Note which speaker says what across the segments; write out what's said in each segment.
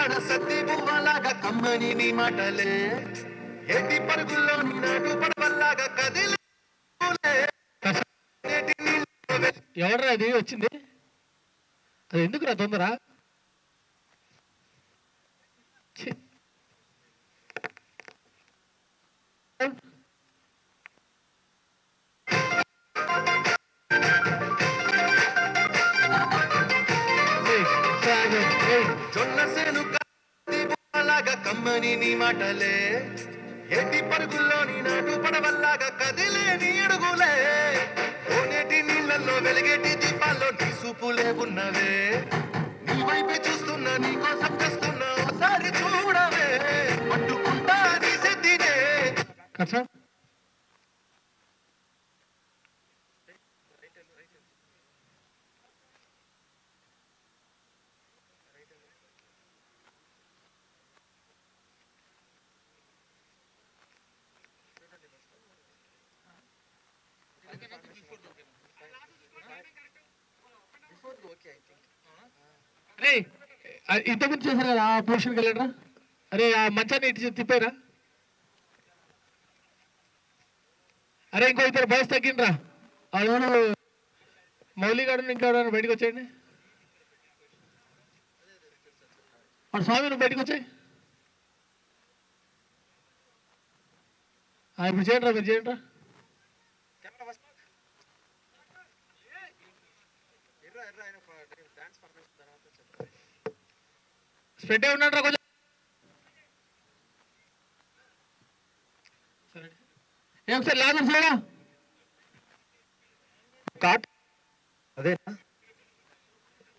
Speaker 1: సత్తి పువ్వలాగా కమ్మని నీ మాటలే. ఎట్టి పరుగుల్లో నీ నాటు పడవల్లాగా కదిలే.
Speaker 2: ఎవడరా అది వచ్చింది? అది
Speaker 1: ఎందుకు రా తొందర పువ్వలాగా నీ మాటలే. ఎట్టి పరుగుల్లో నీ నాటు పడవల్లాగా కదిలే నీ అడుగులే? కోనేటి నీళ్ళల్లో వెలిగేటి దీపాల్లో నీ సూపులే ఉన్నవే నీ వైపే చూస్తున్నా నీ కోసం చూస్తున్నా ఒకసారి చూడవే. పట్టుకుంటా నీ సెద్దినే
Speaker 2: అరే ఇంతకుముందు చేశారు కదా ఆ పొజిషన్కి వెళ్ళడరా. అరే ఆ మంచాన్ని ఇటు తిప్పారా? అరే ఇంకో ఇద్దరు బయస్ తగ్గిండ్రా. వాళ్ళు మౌలిగాడు ఇంకా బయటకు వచ్చేయండి. వాడు స్వామి నువ్వు బయటకు వచ్చాయి. ఇప్పుడు చేయండి రా మీరు చేయండి రా స్ప్రెడ్ అయి ఉన్నాడు రా కొంచెం సరే ఏం సార్ లాగం సారా కాట్
Speaker 1: అదే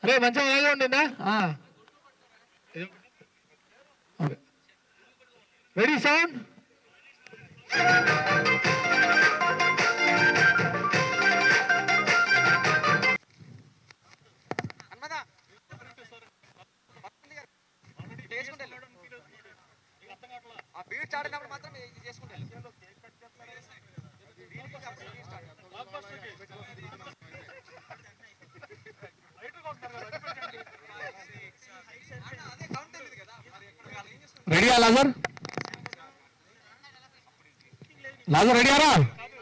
Speaker 2: అరే మంచం అలాగే ఉండిందా ఓకే రెడీ సౌండ్
Speaker 3: ఆ ఆడినప్పుడు మాత్రం ఇది చేసుకుంటారు. రెడీ అలా సార్ నాజర్ రెడీ అరా ఎక్కడ వాళ్ళు ఏం చేసుకుంటారు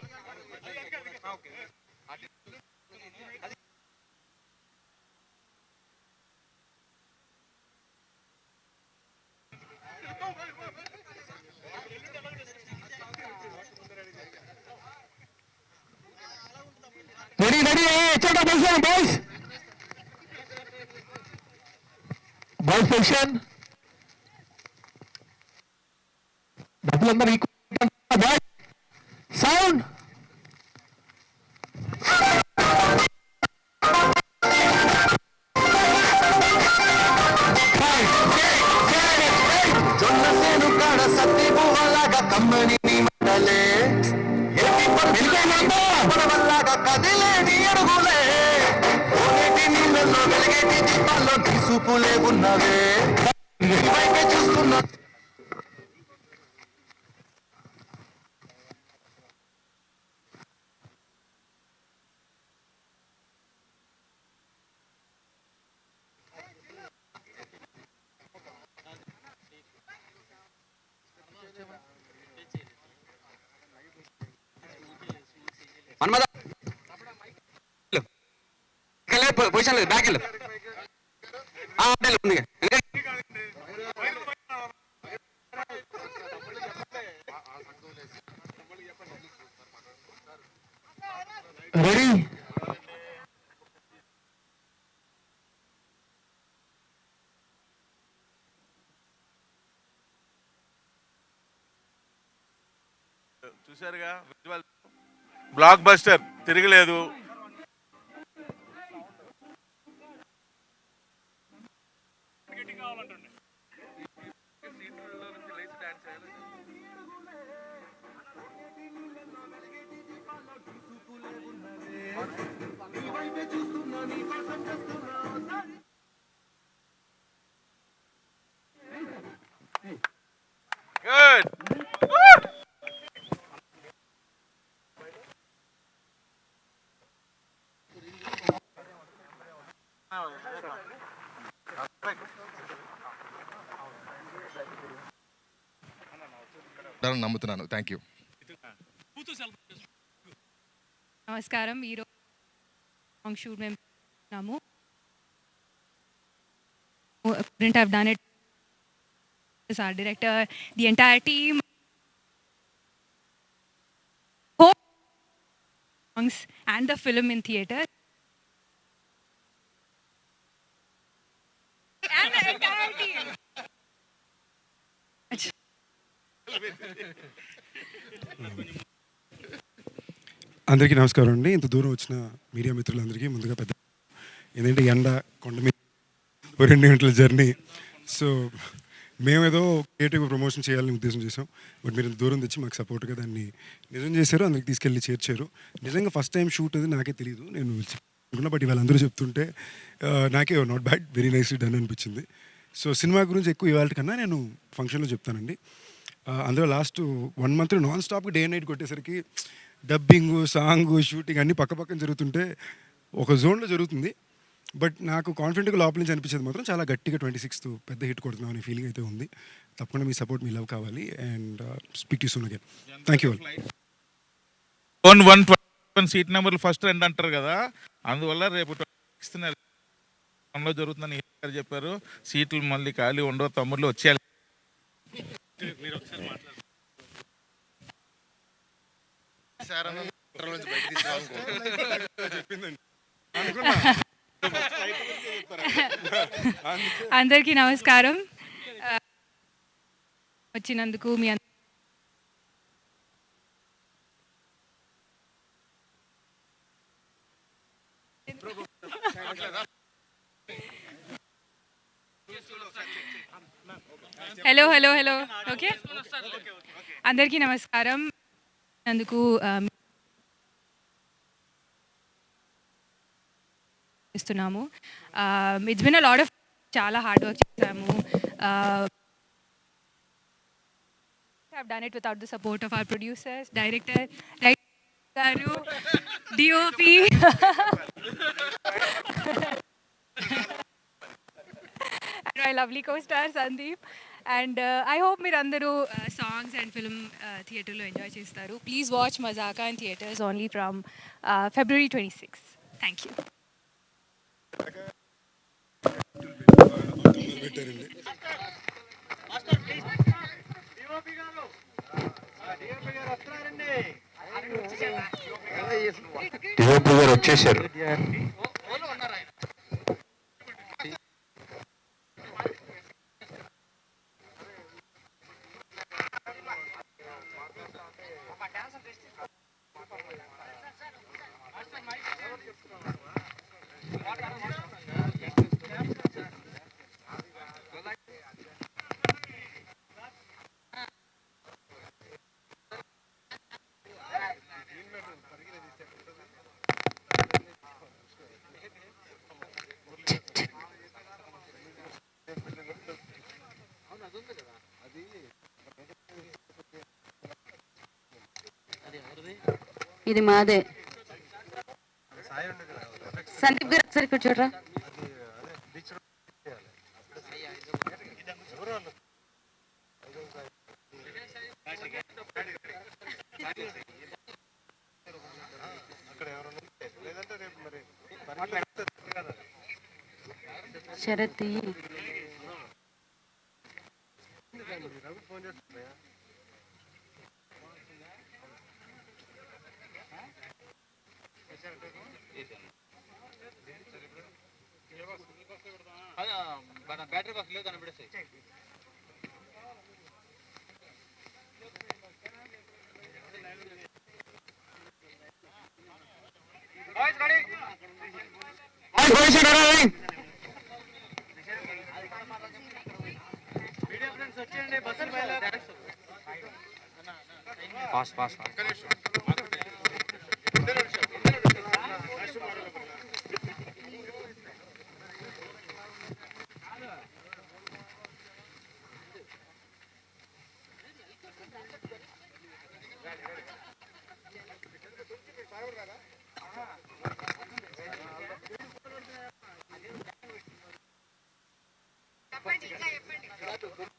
Speaker 2: రెడీయా లాజర్ లాజర్ రెడీయారా రెడీ రెడీ ఎక్కడ పొజిషన్ బాయ్స్ బాయ్స్ పొజిషన్ డబ్బులందరూ సౌండ్
Speaker 1: జొన్న సేను నీ సూపులే ఉన్నవే నీ చూస్తున్నా.
Speaker 3: మన్మద పొజిషన్ లేదు బ్యాక్ వెళ్ళు. ఉంది.
Speaker 2: రెడీ?
Speaker 4: చూసారుగా బ్లాక్ బస్టర్ తిరగలేదు. కావాలంటుండే. చూస్తున్నా నీ కోసం చేస్తున్నా.
Speaker 5: ఉంటారని నమ్ముతున్నాను థ్యాంక్ యూ
Speaker 6: నమస్కారం ఈరోజు సాంగ్ షూట్ మేము చేస్తున్నాము couldn't have done it as our director the entire team hope songs and the film in theater and the entire team
Speaker 7: అందరికీ నమస్కారం అండి. ఇంత దూరం వచ్చిన మీడియా మిత్రులందరికీ ముందుగా పెద్ద ఏంటంటే ఎండ కొండ మీద రెండు గంటల జర్నీ. సో మేమేదో క్రియేటివ్ ప్రమోషన్ చేయాలని ఉద్దేశం చేసాం బట్ మీరు ఇంత దూరం తెచ్చి మాకు సపోర్ట్గా దాన్ని నిజం చేశారు. అందరికి తీసుకెళ్ళి చేర్చారు. నిజంగా ఫస్ట్ టైం షూట్ అది నాకే తెలియదు నేను అనుకున్నా బట్ ఇవాళ అందరూ చెప్తుంటే నాకే not bad very nice done అనిపించింది. సో సినిమా గురించి ఎక్కువ ఇవాళ కన్నా నేను ఫంక్షన్లో చెప్తానండి. అందులో last one month non stop day night కొట్టేసరికి dubbing song shooting అన్నీ పక్క పక్కన జరుగుతుంటే ఒక జోన్లో జరుగుతుంది. బట్ నాకు కాన్ఫిడెంట్గా లోపల నుంచి అనిపించేది మాత్రం చాలా గట్టిగా ట్వంటీ సిక్స్త్ పెద్ద హిట్ కొడుతున్నాం అనే ఫీలింగ్ అయితే ఉంది. తప్పకుండా మీ సపోర్ట్ మీ లవ్ కావాలి. And speak to soon again thank you
Speaker 4: one one one seat నెంబర్లు ఫస్ట్ రెండు అంటారు కదా. అందువల్ల రేపు సిక్స్త్ జరుగుతుందని చెప్పారు. సీట్లు మళ్ళీ ఖాళీ ఉండవు తమ్ముళ్ళు వచ్చేయాలి.
Speaker 6: అందరికీ నమస్కారం. వచ్చినందుకు మీ హలో హలో హలో ఓకే అందరికీ నమస్కారం అందుకు ఇస్తున్నాము it's been a lot of చాలా హార్డ్ వర్క్ చేసాము have done it without the support of our producers director right గారు DOP and my lovely co star Sandeep and I hope మీరు అందరూ songs and film థియేటర్లో enjoy చేస్తారు. Please watch Mazaka and theatres only from February twenty six
Speaker 3: thank you వచ్చేసారు.
Speaker 8: ఇది మాదే. సందీప్ గారు ఒకసారి ఇక్కడ చూడరా. శరత్.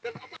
Speaker 3: చెప్పండి